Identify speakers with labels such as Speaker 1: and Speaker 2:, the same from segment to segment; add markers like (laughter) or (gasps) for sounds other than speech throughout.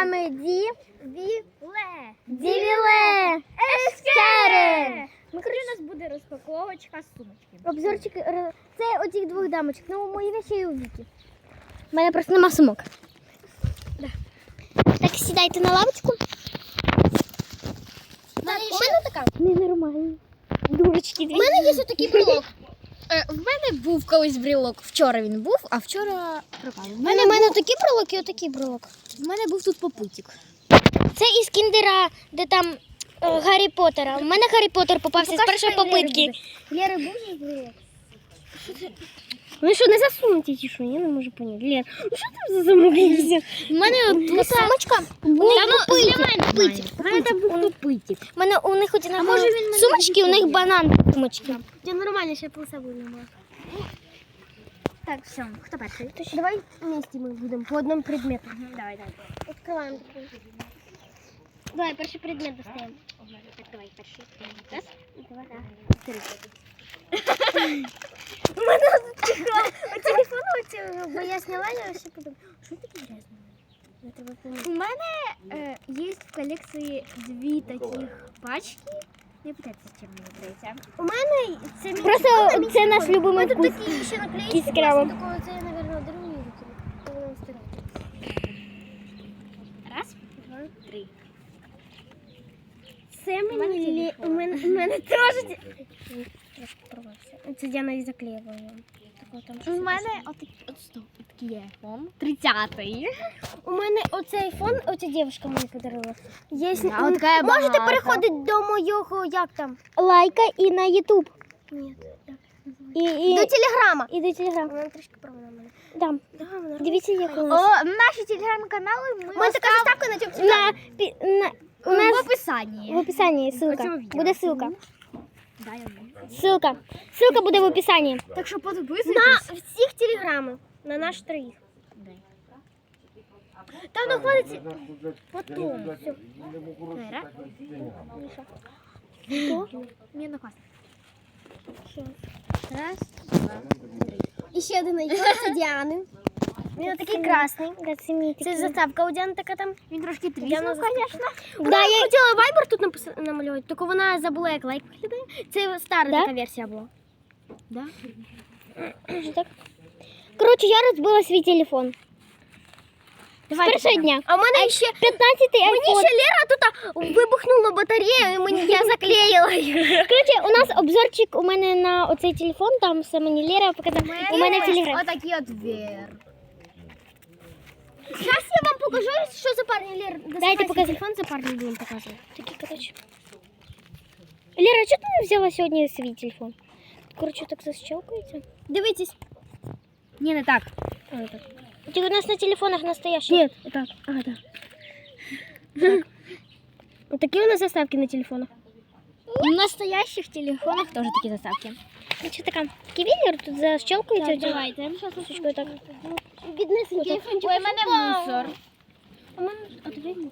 Speaker 1: вами Ді
Speaker 2: Віле.
Speaker 1: Дівіле Ескере.
Speaker 2: Ми коротше, у нас буде розпаковочка сумочки.
Speaker 1: Обзорчик р- це оцих двох дамочок. Ну, мої вещі і у Віки. У мене просто нема сумок. Так, сідайте на лавочку.
Speaker 2: У мене така.
Speaker 1: Ненормально. Дурочки дві.
Speaker 2: У мене є отакий брелок.
Speaker 3: Е, В мене був колись брілок. Вчора він був, а вчора пропав. В
Speaker 1: У
Speaker 3: мене,
Speaker 1: мене, мене такий брелок і отакий брелок.
Speaker 3: в мене був тут попутік.
Speaker 1: Це із кіндера, де там е, Гаррі Поттера. У мене Гаррі Поттер попався з першої попитки.
Speaker 2: Лєри був же брелок?
Speaker 1: Ну що, не засунуті ті, що? Я не можу поняти. Лєр, ну що там за замовився?
Speaker 3: У мене от тут
Speaker 1: Сумочка.
Speaker 3: Та ну, знімай
Speaker 1: попитик.
Speaker 3: У мене там був попитік.
Speaker 1: У мене у них один
Speaker 2: може, він мене
Speaker 1: сумочки, у них банан сумочки.
Speaker 2: Я нормально ще плеса будемо. Так, все, хто перший?
Speaker 1: Давай вместе ми будемо по одному предмету.
Speaker 2: Давай, давай.
Speaker 1: Відкриваємо такий. Давай, перший предмет достаємо.
Speaker 2: Так, давай, перший. Раз,
Speaker 1: Давай.
Speaker 2: три.
Speaker 1: У мене телефон оцього, бо я зняла, я ще подумала, що таке грязне?
Speaker 2: У мене е, є в колекції дві таких пачки. Не питайте, чим мені третя.
Speaker 1: У мене це мій
Speaker 3: Просто
Speaker 1: телефон, мій
Speaker 3: це наш
Speaker 1: телефон.
Speaker 3: любимий
Speaker 1: У мене
Speaker 3: вкус.
Speaker 1: тут такі ще наклейки. Такого це я, мабуть. Коли старає.
Speaker 2: Раз, два, три.
Speaker 1: Це
Speaker 2: У мене
Speaker 1: мені лі... у мене, у мене теж ті- трошки порвався. Це Діана і заклеїла там
Speaker 2: У мене такий є фон. Тридцятий.
Speaker 1: У мене оцей фон, оця дівчинка мені подарила. Є...
Speaker 2: Да, от така
Speaker 1: Можете
Speaker 2: багата.
Speaker 1: переходити до моєго, як там? Лайка і на Ютуб. Ні. І, і... До телеграма. І до телеграма. Вона трішки права на мене. Дам. Дивіться, як у нас.
Speaker 2: О, наші телеграм-канали ми
Speaker 1: мене така заставка на цьому
Speaker 3: На, на, у
Speaker 2: в описанні.
Speaker 3: в описанні ссылка. Буде ссылка. Ссылка. Ссылка буде в описанні.
Speaker 2: Так що
Speaker 1: На всіх телеграмах. На наш троїх. Там знаходиться потом. Все.
Speaker 2: Мені однокласник.
Speaker 1: Раз, І ще один найдем, це Діани. Він такий красний. Це заставка у Діани така там.
Speaker 2: Він трошки
Speaker 1: Діана
Speaker 2: тріснув, звісно.
Speaker 1: Да, я хотіла вайбер тут напис- намалювати, тільки вона забула, як лайк виглядає. Це стара
Speaker 3: Да?
Speaker 1: така версія була.
Speaker 2: Да?
Speaker 3: Що так? Коротше, я розбила свій телефон. З першого дня.
Speaker 1: А в мене ще
Speaker 3: 15-й
Speaker 1: мені
Speaker 3: айфон.
Speaker 1: ще Лера тут а, вибухнула батарея, і мені я заклеїла. її.
Speaker 3: Коротше, у нас обзорчик у мене на оцей телефон, там все мені Лера показала. У мене в телеграм.
Speaker 2: Отакий от вер.
Speaker 1: Зараз я вам покажу, що за парні Лера.
Speaker 3: Дайте показати.
Speaker 1: телефон, за парні будемо показувати.
Speaker 3: Такі, коротше. Лера, чого ти не взяла сьогодні свій телефон? Коротше, так защелкується.
Speaker 1: Дивіться.
Speaker 2: Ні, не так.
Speaker 3: Тільки у нас на телефонах настоящий.
Speaker 1: Ні, так. А, так. Такі у нас заставки на телефонах.
Speaker 2: В настоящих телефонах теж такі заставки.
Speaker 3: Коротше, така. Такий вінер тут защелкується.
Speaker 1: Так, давайте.
Speaker 3: Я зараз ручкою так.
Speaker 1: Біднесенький.
Speaker 2: Ой, в мене мусор.
Speaker 1: А мене- а тобі ні.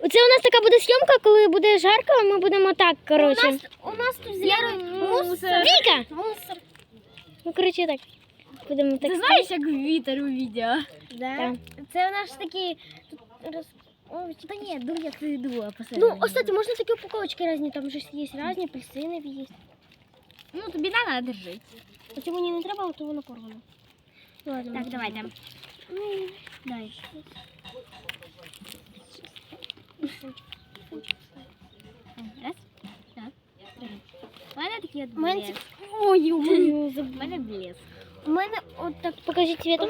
Speaker 3: Оце у нас така буде зйомка, коли буде жарко, ми будемо так,
Speaker 1: У
Speaker 3: коротше.
Speaker 1: нас, у нас тут з Лерою мусор.
Speaker 3: Віка!
Speaker 1: Мусор.
Speaker 3: Ну, коротше, так. Будемо так.
Speaker 2: Ти знаєш, як вітер у відео?
Speaker 1: Да.
Speaker 3: Так.
Speaker 1: Це у нас такі тут роз... Ой,
Speaker 2: Та ні, дуй, як ти дула
Speaker 1: Ну, кстати, можна такі упаковочки різні, там же є різні, апельсинові є.
Speaker 2: Ну, тобі надо, держи.
Speaker 1: А це мені не треба, а то воно порвано.
Speaker 2: Так, давайте.
Speaker 1: Ну,
Speaker 2: Дай. Раз, два, три. У мене такі от
Speaker 1: У мене
Speaker 2: блеск.
Speaker 1: Ой, ой, (laughs)
Speaker 2: У мене блеск.
Speaker 1: У мене от так.
Speaker 3: Покажіть цвітом.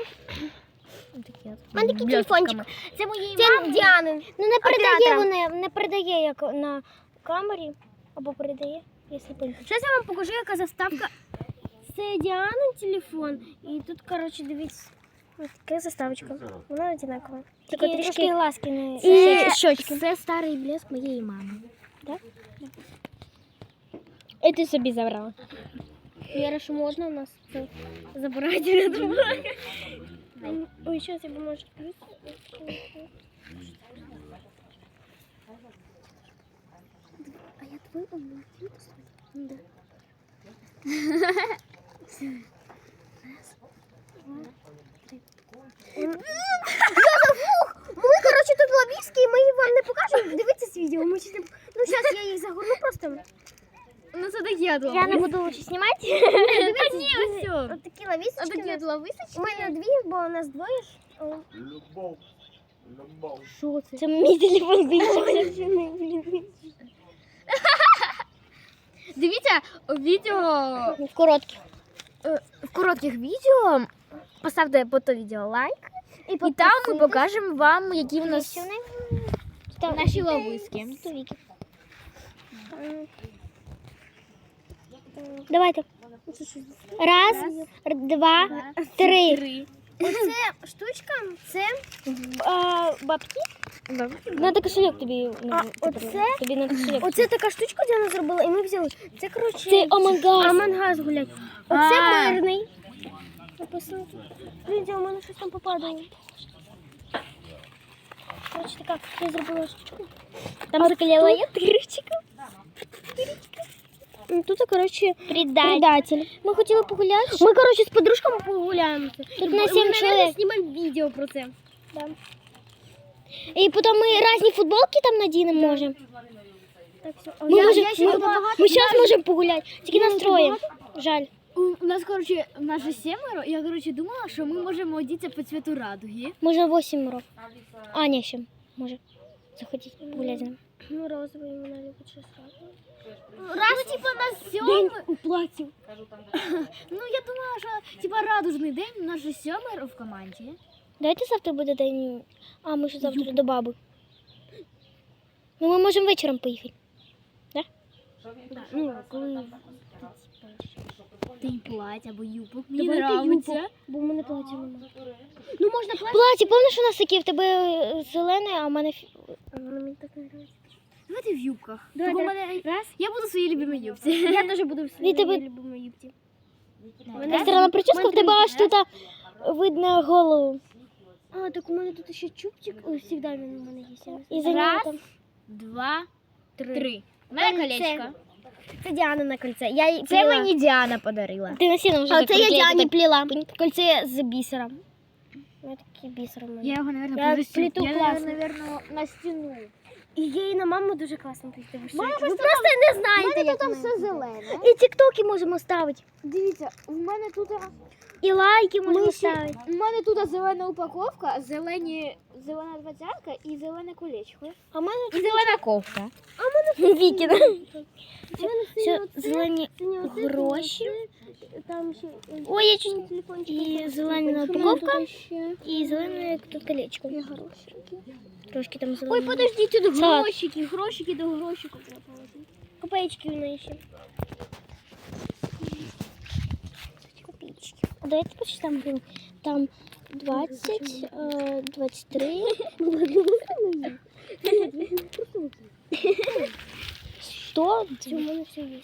Speaker 1: У мене такий телефончик.
Speaker 2: Це моєї
Speaker 1: Це
Speaker 2: мами.
Speaker 1: Діани.
Speaker 3: Ну, не передає
Speaker 1: Оператора.
Speaker 3: вони, не передає як на камері. Або передає, якщо пильно.
Speaker 1: Зараз я вам покажу, яка заставка. Це Діанин телефон. І тут, коротше, дивіться. Ось така заставочка. Вона одинакова. Тільки
Speaker 3: Такі
Speaker 1: трішки
Speaker 3: трішки глазки не
Speaker 1: І
Speaker 3: Це-
Speaker 1: щочки.
Speaker 2: Це старий блеск моєї мами.
Speaker 3: І ти собі забрала.
Speaker 1: Віра, що можна у нас це забирати не думаю. Ой, що тебе може А я твою умную Да. (laughs)
Speaker 2: Ми,
Speaker 1: коротше, тут лобіски, і ми її вам не покажемо. Ну,
Speaker 2: зараз
Speaker 1: я їх загорну просто. Ну, це
Speaker 2: такі
Speaker 3: Я не буду лучше снимать.
Speaker 2: Вот такие ось Вот
Speaker 1: такие такі ловісочки.
Speaker 2: От такі.
Speaker 1: У мене дві, бо у нас двоє ж. О.
Speaker 4: Любов. Любов.
Speaker 1: Що це?
Speaker 3: Це мій телефон. (laughs)
Speaker 2: Дивіться, відео...
Speaker 3: В
Speaker 2: в коротких відео. Поставте по то відео лайк. І, там ми покажемо вам, які в нас наші ловиски.
Speaker 3: Давайте. Раз, два, три.
Speaker 1: Оце штучка, це
Speaker 3: бабки? Надо кошелек тобі.
Speaker 1: А,
Speaker 3: ну,
Speaker 1: оце?
Speaker 3: Тобі на кошелек.
Speaker 1: Оце така штучка, Діана зробила, і ми взяли. Це, коротше,
Speaker 3: Це Омангаз.
Speaker 1: Амангаз гулять. Оце
Speaker 2: А.
Speaker 1: мирний. Написано тут. Блін, у мене щось там попадало. Коротше, така, я зробила штучку.
Speaker 3: Там заклеила я.
Speaker 1: Ну, Тут, коротше,
Speaker 3: Предатель.
Speaker 1: предатель.
Speaker 3: Ми хотіли погуляти.
Speaker 1: Ми, коротше, з подружками погуляємо.
Speaker 3: Тут на сім чоловік.
Speaker 1: знімемо відео про це.
Speaker 3: І потім ми різні футболки там надінемо можемо. Ми, можем, ми, ми зараз можемо погуляти, тільки настроїмо. Жаль.
Speaker 2: У нас, коротше, у нас же семеро. Я, коротше, думала, що ми можемо одітися по цвету радуги.
Speaker 3: 8 років. А, ні, ще може. Захотіть погуляти з нами.
Speaker 1: Ну, розовий вона любить щось.
Speaker 2: Раз, ну, типа, на сьомий.
Speaker 1: у платі. (laughs)
Speaker 2: Ну, я думала, що типа радужний день, у нас же сьомеро в команді.
Speaker 3: Давайте завтра буде день. А, ми ж завтра до баби. Ну, ми можемо вечором поїхати.
Speaker 1: Ну, коли...
Speaker 2: День плаття або юбок. Мені
Speaker 1: Давайте
Speaker 2: нравиться.
Speaker 1: юбок, бо в мене плаття немає. Ну, можна плаття.
Speaker 3: Платі, пам'ятаєш, у нас таке в тебе е, зелене, а в мене фі-
Speaker 1: Воно мені так не подобається.
Speaker 2: Давайте в юбках.
Speaker 1: Давай,
Speaker 2: Тільки у
Speaker 1: давай.
Speaker 2: мене...
Speaker 1: Раз.
Speaker 2: Я буду в своїй любимій юбці.
Speaker 1: Я теж буду в своїй
Speaker 3: тебе-
Speaker 1: любимій юбці.
Speaker 3: Така странна прическа, в тебе аж тут а, видно голову.
Speaker 1: А, так у мене тут ще чубчик. Ой, завжди він у мене є.
Speaker 3: І за там.
Speaker 2: Два, три. У мене
Speaker 1: Кольце.
Speaker 2: колечко.
Speaker 1: Це Діана на кольце. Я їй
Speaker 2: Це
Speaker 1: плела.
Speaker 2: мені Діана подарила.
Speaker 3: Ти на сіном вже
Speaker 1: А це я Діані
Speaker 3: так.
Speaker 1: плела. Кольце з бісером. Ось такий бісер у мене.
Speaker 2: Я його, наверное,
Speaker 1: Я плету
Speaker 2: Я,
Speaker 1: класно.
Speaker 2: наверное, на стіну.
Speaker 1: І і на маму дуже класно плести. Ви? Ви
Speaker 2: просто
Speaker 1: просто не знаєте, як
Speaker 2: там
Speaker 1: в мене.
Speaker 2: все зелене.
Speaker 1: І тіктоки можемо ставити.
Speaker 2: Дивіться, в мене тут
Speaker 1: І лайки
Speaker 2: Ми
Speaker 1: ставити.
Speaker 2: у мене тут зелена упаковка, зелені, зелена двадцятка і зелене колечко.
Speaker 1: А в мене
Speaker 2: І зелена кофта.
Speaker 3: Вікіна.
Speaker 1: в мене
Speaker 3: Все,
Speaker 1: синє оце,
Speaker 3: зелені гроші.
Speaker 1: Там ще е,
Speaker 3: Ой, я чуть...
Speaker 1: телефончик.
Speaker 3: І зелена упаковка,
Speaker 1: тут ще?
Speaker 3: і зелене тут колечко. Трошки там
Speaker 2: Ой,
Speaker 3: зелене.
Speaker 2: подождіть, тут грошики, грошики до грошиків треба положити.
Speaker 1: Копеечки в неї ще.
Speaker 3: Копеечки. А давайте почитаємо. блин. Там 20, е, 23, 100,
Speaker 1: Все, у мене все є.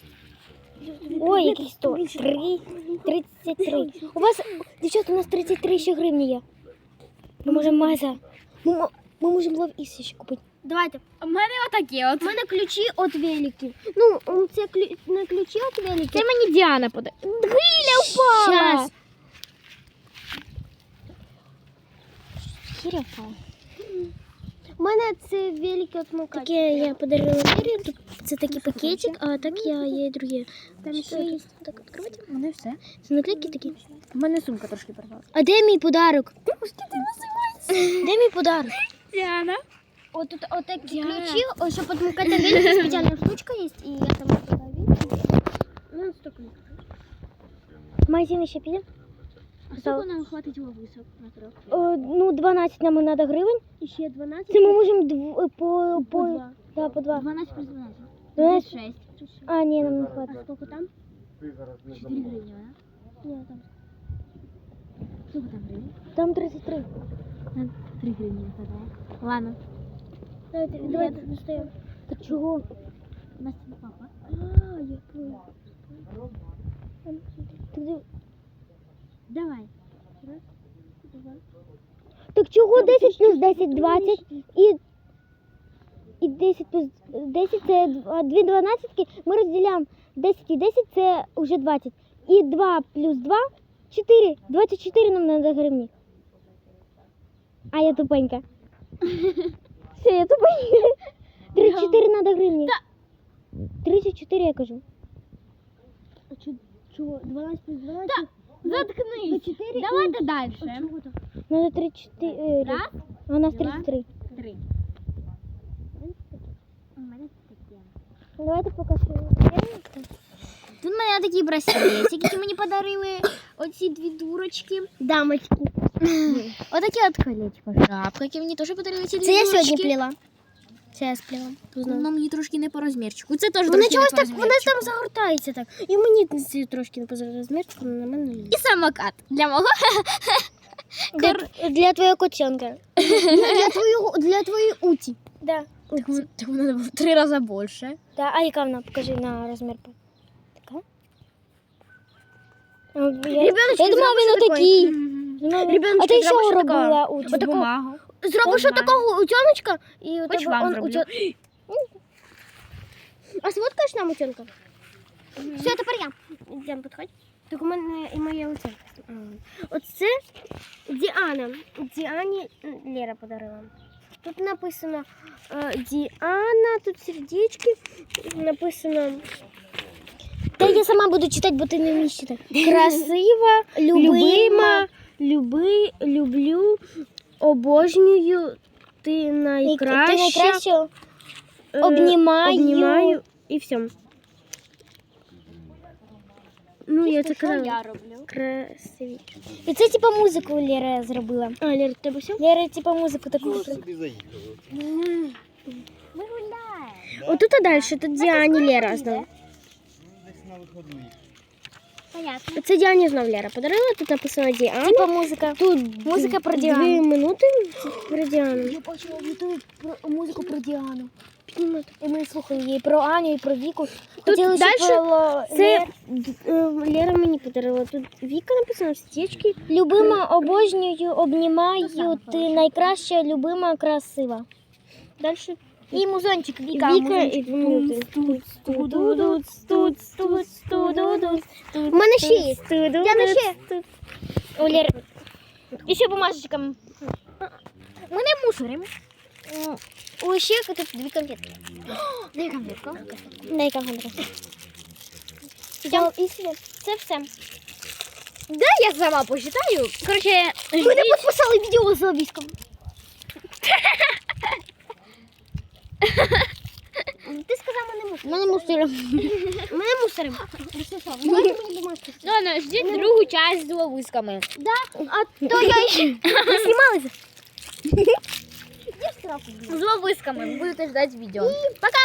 Speaker 3: Ой, який 100, 3, 33. У вас, дівчата, у нас 33 ще гривні є. Ми можемо маза. Ми, мо- ми можемо лов іс ще купити.
Speaker 1: Давайте.
Speaker 2: У мене отаке от.
Speaker 1: У мене ключі від великів. Ну, це клю... не ключі від великів.
Speaker 2: Це мені Діана подарила.
Speaker 3: Щас. Впала.
Speaker 1: У мене це від мукачі.
Speaker 3: Таке я подарила Мірі. Тут це такий пакетик, а так я є другі.
Speaker 1: Там ще є.
Speaker 3: Так відкривати.
Speaker 2: У мене все.
Speaker 3: Це наклейки такі.
Speaker 2: У мене сумка трошки порвалася.
Speaker 3: А де мій подарок? Де мій подарок?
Speaker 2: Діана.
Speaker 1: От тут от такі ключі, о, щоб відмикати велики, (laughs) спеціальна штучка є, і я там велики. Ну, столько.
Speaker 3: Магазин ще піде?
Speaker 2: А сколько нам хватить ловисок на трьох?
Speaker 3: О, ну, 12 нам треба гривень.
Speaker 1: І ще 12.
Speaker 3: Це ми можемо дв... е, по, по...
Speaker 1: По два.
Speaker 3: Да, по два.
Speaker 2: 12 плюс 12.
Speaker 3: 12.
Speaker 2: 6.
Speaker 3: А, ні, нам не хватить.
Speaker 1: А сколько там?
Speaker 4: Ти зараз не
Speaker 2: 4
Speaker 4: забудь.
Speaker 2: гривні, да?
Speaker 1: Ні, там.
Speaker 2: Сколько там гривень?
Speaker 3: Там 33.
Speaker 2: Нам 3 гривні не хватає. Ладно.
Speaker 1: Давайте, давайте достаємо.
Speaker 3: Так чого?
Speaker 2: У нас це папа.
Speaker 1: А, я понял.
Speaker 3: Так, див-
Speaker 2: Давай.
Speaker 3: так чого 10 плюс 10 20 і, і 10 плюс 10 це дв- дві дванадцятки. Ми розділяємо 10 і 10 це вже 20. І 2 плюс 2 4. 24 нам треба гривні. А я тупенька. (laughs) Все, я тупенька. 34 треба гривні. 34 я кажу. А Чого? 12 плюс 12?
Speaker 2: Заткнись.
Speaker 3: 4
Speaker 2: Давайте дальше.
Speaker 3: Надо 34.
Speaker 2: Раз,
Speaker 3: А у нас
Speaker 2: два.
Speaker 3: 33.
Speaker 2: три. У мене таке.
Speaker 3: Давайте покажу.
Speaker 2: Тут в мене такі браслетики, які мені подарили оці дві дурочки.
Speaker 1: Дамочки.
Speaker 2: Отакі от колечко. Шапка, які мені теж подарили ці дві
Speaker 1: Це я
Speaker 2: дурочки.
Speaker 1: сьогодні плела. Це я сплела.
Speaker 2: Воно мені трошки не по розмірчику. Це теж
Speaker 1: Вона чогось так, вона там загортається так. І мені це трошки не поза розмірчику, на мене.
Speaker 2: І самокат для мого.
Speaker 1: Для, для твоєї котенка. для, твоєго, для твоєї уті. Да.
Speaker 2: Так вон- так воно в три рази більше.
Speaker 1: Да. А яка вона? Покажи на розмір. Така? А, Я, я думала, він отакий. Думала,
Speaker 2: Ребеночки,
Speaker 1: А ти
Speaker 2: зробиш
Speaker 1: робила
Speaker 2: отако?
Speaker 1: уті?
Speaker 2: Отаку бумагу.
Speaker 1: Зробиш
Speaker 2: Нормально.
Speaker 1: отакого утеночка і у
Speaker 2: Хоч
Speaker 1: тебе
Speaker 2: вам
Speaker 1: он
Speaker 2: зроблю.
Speaker 1: утен- А сфоткаєш нам утенка? Все, тепер я. Йдемо, підходь. Так у мене і моя утенка. А, Оце Діана. Діані м, Лера подарила. Тут написано е, Діана, тут сердечки. Написано. Та я сама буду читати, бо ти не вмієш читати. (laughs) Красива, любима, люби, люблю, обожнюю. Ти найкраща.
Speaker 3: Ти найкраще
Speaker 1: Е,
Speaker 3: обнімаю.
Speaker 1: обнімаю і все. Ну, я це
Speaker 2: Що
Speaker 1: казала.
Speaker 2: я роблю?
Speaker 1: Красиві.
Speaker 3: І це типа музику Лера зробила.
Speaker 1: А, Лера, в тебе все?
Speaker 3: Лера типа музику таку.
Speaker 4: Чого собі заїхали?
Speaker 2: Ми гуляємо.
Speaker 1: Отут а далі, тут Діані Лера знов.
Speaker 4: Десь на виходу їх.
Speaker 2: Понятно.
Speaker 1: Це Діані знов Лера подарила, тут написано Діана.
Speaker 3: Типа музика.
Speaker 1: Тут
Speaker 3: Музика про Діану.
Speaker 1: Дві минути про Діану.
Speaker 3: Я бачила в Ютубі про музику про Діану.
Speaker 1: Піднімати.
Speaker 3: І ми слухали її про Аню і про Віку.
Speaker 1: Тут
Speaker 3: Хотіли, щоб
Speaker 1: дальше
Speaker 3: було
Speaker 1: Це е, Лера мені подарила. Тут Віка написано стічки.
Speaker 3: Любима, обожнюю, обнімаю, ти найкраща, любима, красива.
Speaker 1: Далі
Speaker 3: І музончик, Віка.
Speaker 1: Віка і. У мене ще є.
Speaker 3: Я ще.
Speaker 1: У Лери.
Speaker 3: І ще бумажечком.
Speaker 2: Ми не мусоримо.
Speaker 1: У ще тут дві конфетки. (gasps)
Speaker 2: Дай конфетку.
Speaker 3: Дай конфетку.
Speaker 1: Це все.
Speaker 2: Да, я сама посчитаю. Короче,
Speaker 1: Ми не підписали відео з обіском. (laughs) Ти сказав, ми не мусоримо.
Speaker 3: Ми не мусоримо.
Speaker 1: Ми не мусоримо.
Speaker 2: Ладно, ждіть другу часть з ловисками.
Speaker 1: А то я ще Ви знімалися?
Speaker 2: З ловисками. Будете ждати відео.
Speaker 1: Пока!